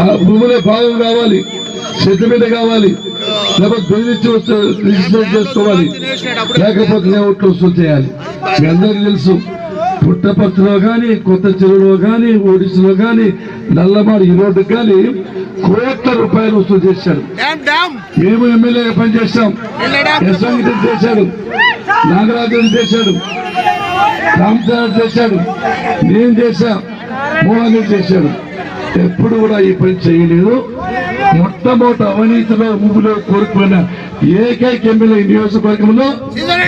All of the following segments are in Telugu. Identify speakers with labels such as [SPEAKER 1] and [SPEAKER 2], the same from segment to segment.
[SPEAKER 1] ఆ భూమిలో భాగం కావాలి సెటిల్మెంట్ కావాలి లేకపోతే బెదిరించి చేసుకోవాలి. లేకపోతే ఓట్లు వసూలు చేయాలి. మీ అందరికీ తెలుసు పుట్టపర్తిలో కానీ కొత్త చెరువులో కానీ ఒడిస్సులో కానీ నల్లమాడు ఈ రోడ్డుకు కానీ కోట్ల రూపాయలు వసూలు
[SPEAKER 2] డ్యామ్ డ్యామ్
[SPEAKER 1] మేము ఎమ్మెల్యేగా పనిచేస్తాం రెడ్డి చేశాడు నాగరాజు రెడ్డి చేశాడు. రామచంద్ర చేశాడు. నేను చేశా. మోహన్ రెడ్డి చేశాడు. ఎప్పుడు కూడా ఈ పని చేయలేదు. మొట్టమొదటి అవినీతిలో ముగ్గులో కోరుకున్న ఏకైక ఎమ్మెల్యే నియోజకవర్గంలో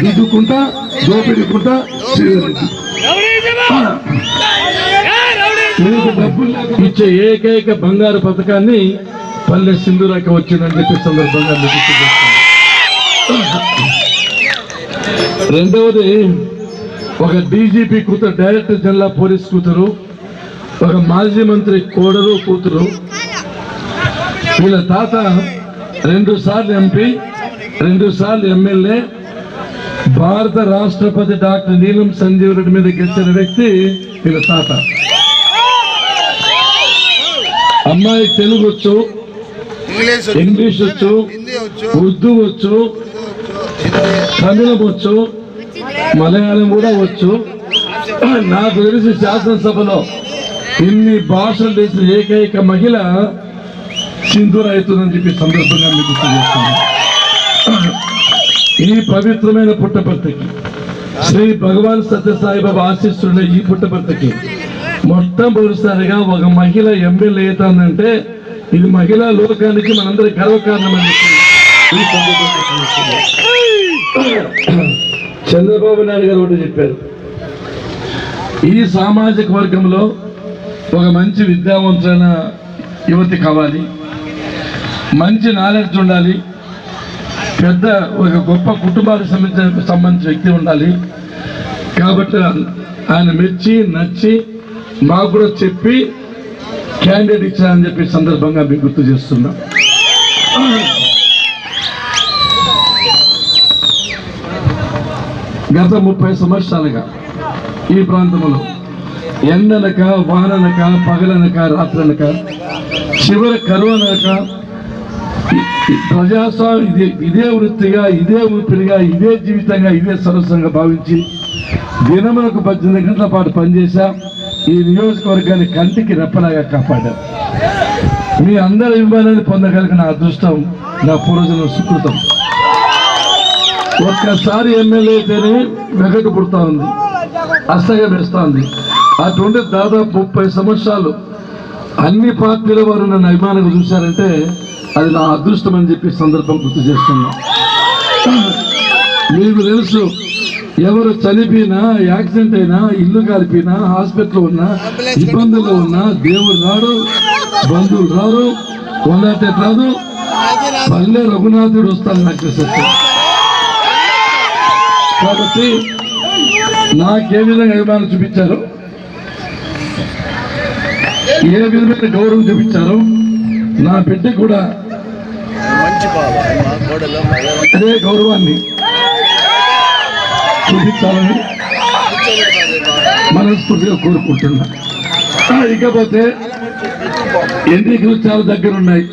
[SPEAKER 1] దిద్దుకుంటా దోపిడుకుంటా మీకు డబ్బులు ఇచ్చే ఏకైక బంగారు పథకాన్ని పల్లె సింధురాకి వచ్చిందని చెప్పి సందర్భంగా. రెండవది ఒక డీజీపీ కూతురు డైరెక్టర్ జనరల్ పోలీస్ కూతురు ఒక మాజీ మంత్రి కోడలు కూతురు. వీళ్ళ తాత రెండు సార్లు ఎంపీ రెండు సార్లు ఎమ్మెల్యే భారత రాష్ట్రపతి డాక్టర్ నీలం సంజీవ్ రెడ్డి మీద గెలిచిన వ్యక్తి వీళ్ళ తాత. అమ్మాయి తెలుగు వచ్చు
[SPEAKER 2] ఇంగ్లీష్
[SPEAKER 1] వచ్చు ఉర్దూ వచ్చు తమిళం వచ్చు మలయాళం కూడా వచ్చు. నాకు తెలిసి శాసనసభలో ఇన్ని భాషలు తెలిసిన ఏకైక మహిళ సింధు అవుతుందని చెప్పి సందర్భంగా మీకు తెలియజేస్తాను ఈ పవిత్రమైన పుట్టపర్తకి శ్రీ భగవాన్ సత్యసాయిబాబా ఆశిస్తున్న ఈ పుట్టపర్తకి మొట్టమొదటిసారిగా ఒక మహిళ ఎమ్మెల్యే అవుతుందంటే ఇది మహిళా లోకానికి మనందరి గర్వకారణమని చంద్రబాబు నాయుడు గారు ఒకటి చెప్పారు. ఈ సామాజిక వర్గంలో ఒక మంచి విద్యావంతులైన యువతి కావాలి. మంచి నాలెడ్జ్ ఉండాలి. పెద్ద ఒక గొప్ప కుటుంబానికి సంబంధించిన సంబంధించిన వ్యక్తి ఉండాలి. కాబట్టి ఆయన మెచ్చి నచ్చి మాకు కూడా చెప్పి క్యాండిడేట్ ఇచ్చారని చెప్పి సందర్భంగా మీకు గుర్తు చేస్తున్నాం. గత ముప్పై సంవత్సరాలుగా ఈ ప్రాంతంలో ఎండనక వాననక పగలనక రాత్రనక చివరి కరువనక ప్రజాస్వామ్యం ఇదే ఇదే వృత్తిగా ఇదే ఊపిరిగా ఇదే జీవితంగా ఇదే సరస్వంగా భావించి దినములకు పద్దెనిమిది గంటల పాటు పనిచేశా. ఈ నియోజకవర్గాన్ని కంటికి రెప్పలాగా కాపాడారు మీ అందరి అభిమానాన్ని పొందగలిగిన అదృష్టం నా పూర్వజన సుకృతం. ఒక్కసారి ఎమ్మెల్యే అయితేనే వెగటు పుడతా ఉంది. అసహ్యం వేస్తా ఉంది. అటువంటి దాదాపు ముప్పై సంవత్సరాలు అన్ని పార్టీల వారు నన్ను అభిమానంగా చూశారంటే అది నా అదృష్టం అని చెప్పి సందర్భం గుర్తు చేస్తున్నా మీకు తెలుసు ఎవరు చనిపోయినా యాక్సిడెంట్ అయినా ఇల్లు కాలిపోయినా హాస్పిటల్ ఉన్నా ఇబ్బందుల్లో ఉన్నా దేవుడు రాడు బంధువులు రారు కొండటే రాదు. పల్లె రఘునాథుడు వస్తాను నాకు సత్యం కాబట్టి నాకే విధంగా అభిమానం చూపించారు? ఏ విధమైన గౌరవం చూపించారు నా బిడ్డ కూడా అదే గౌరవాన్ని చూపించాలని మనస్ఫూర్తిగా కోరుకుంటున్నా. ఇకపోతే ఎన్నికలు చాలా దగ్గర ఉన్నాయి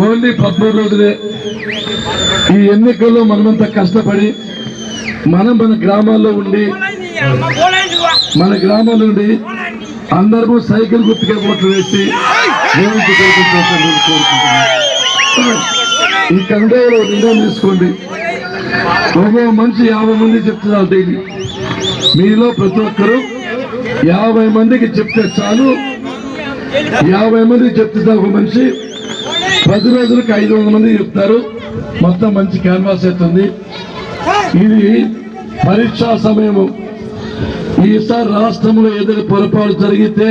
[SPEAKER 1] ఓన్లీ పదమూడు రోజులే ఈ ఎన్నికల్లో మనమంతా కష్టపడి మనం మన గ్రామాల్లో ఉండి మన గ్రామాల్లో ఉండి అందరము సైకిల్ గుర్తుగా ఓట్లు వేసి దేవుడికి ఈ కన్నడలో నిర్ణయం తీసుకోండి. ఒక్కో మనిషి యాభై మంది చెప్తున్నారు డైలీ మీలో ప్రతి ఒక్కరు యాభై మందికి చెప్తే చాలు. యాభై మందికి చెప్తే ఒక మనిషి పది రోజులకు ఐదు వందల మంది చెప్తారు. మొత్తం మంచి క్యాన్వాస్ అవుతుంది ఇది పరీక్షా సమయము. ఈసారి రాష్ట్రంలో ఏదైనా పొరపాటు జరిగితే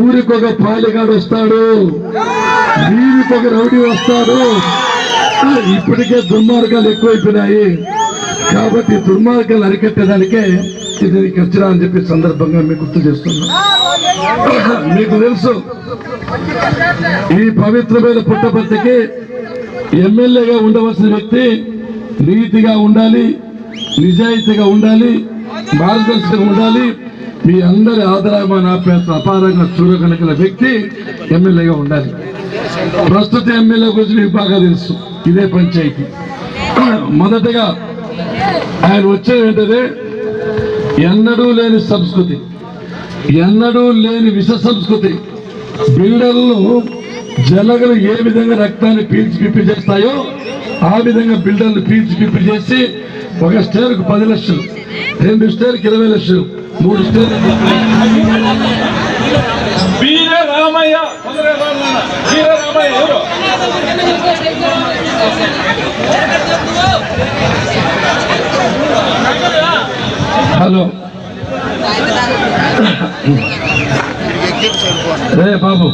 [SPEAKER 1] ఊరికొక పాలిగాడు వస్తాడు. వీరికొక రౌడీ వస్తాడు. ఇప్పటికే దుర్మార్గాలు ఎక్కువైపోయినాయి. కాబట్టి దుర్మార్గాలు అరికట్టడానికే ఇది వచ్చినా అని చెప్పి సందర్భంగా మీకు గుర్తు చేస్తున్నా. మీకు తెలుసు ఈ పవిత్రమైన పుట్టపర్తికి ఎమ్మెల్యేగా ఉండవలసిన వ్యక్తి నీతిగా ఉండాలి నిజాయితీగా ఉండాలి మార్గదర్శకం ఉండాలి. మీ అందరి ఆదరామానాప్యాయత అపారంగా చూడగలిగిన వ్యక్తి ఎమ్మెల్యేగా ఉండాలి. ప్రస్తుత ఎమ్మెల్యే గురించి మీకు బాగా తెలుసు. ఇదే పంచాయతీ. మొదటగా ఆయన వచ్చే వెంటనే ఎన్నడూ లేని సంస్కృతి ఎన్నడూ లేని విష సంస్కృతి బిల్డర్లు జలగలు ఏ విధంగా రక్తాన్ని పీల్చి పిప్పి చేస్తాయో ఆ విధంగా బిల్డర్లు పీల్చి పిప్పి చేసి ఒక స్టేర్కు పది లక్షలు రెండు స్టేర్కి ఇరవై లక్షలు. మూడు స్టేర్లు
[SPEAKER 3] వీర రామయ్య కొందరే రామయ్య. వీర రామయ్య ఎవరు?
[SPEAKER 1] హలో. రే బాబు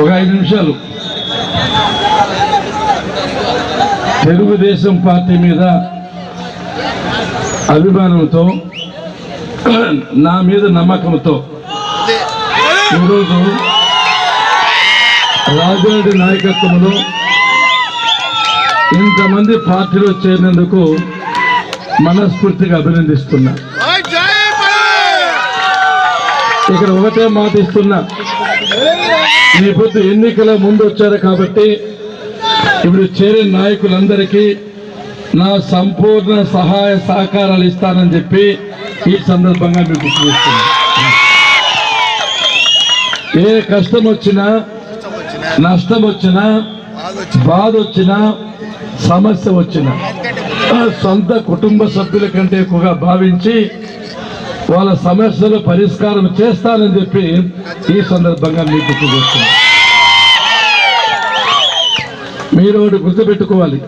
[SPEAKER 1] ఒక ఐదు నిమిషాలు. తెలుగుదేశం పార్టీ మీద అభిమానంతో నా మీద నమ్మకంతో ఈరోజు రాజారెడ్డి నాయకత్వంలో ఇంతమంది పార్టీలో చేరినందుకు మనస్ఫూర్తిగా అభినందిస్తున్నా! ఇక్కడ ఒకటే మాట ఇస్తున్నా. ఈ పొద్దు ఎన్నికల ముందు వచ్చారు కాబట్టి ఇప్పుడు చేరిన నాయకులందరికీ నా సంపూర్ణ సహాయ సహకారాలు ఇస్తానని చెప్పి ఈ సందర్భంగా మీకు గుర్తు ఏ కష్టం వచ్చినా నష్టం వచ్చినా
[SPEAKER 2] బాధ వచ్చిన
[SPEAKER 1] వచ్చినా సమస్య వచ్చినా సొంత కుటుంబ సభ్యుల కంటే ఎక్కువగా భావించి వాళ్ళ సమస్యలు పరిష్కారం చేస్తానని చెప్పి ఈ సందర్భంగా మీకు చూస్తున్నాను. మీరు ఒకటి గుర్తుపెట్టుకోవాలి.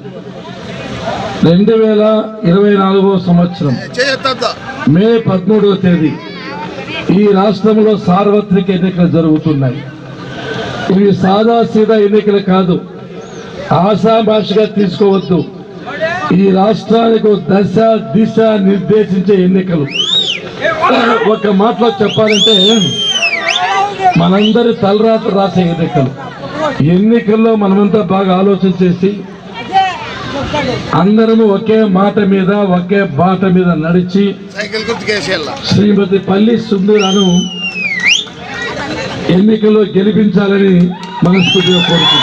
[SPEAKER 1] రెండు వేల ఇరవై నాలుగో సంవత్సరం. మే పదమూడవ తేదీ ఈ రాష్ట్రంలో సార్వత్రిక ఎన్నికలు జరుగుతున్నాయి. ఇవి సాదా సీదా ఎన్నికలు కాదు ఆశాభాషగా తీసుకోవద్దు. ఈ రాష్ట్రానికి దశ దిశ నిర్దేశించే ఎన్నికలు. ఒక మాటలో చెప్పాలంటే మనందరి తలరాత రాసే ఎన్నికలు. ఎన్నికల్లో మనమంతా బాగా ఆలోచన చేసి అందరము ఒకే మాట మీద ఒకే బాట మీద నడిచి శ్రీమతి పల్లి సుందరను ఎన్నికల్లో గెలిపించాలని మనస్ఫూర్తిగా కోరుకుంటున్నాను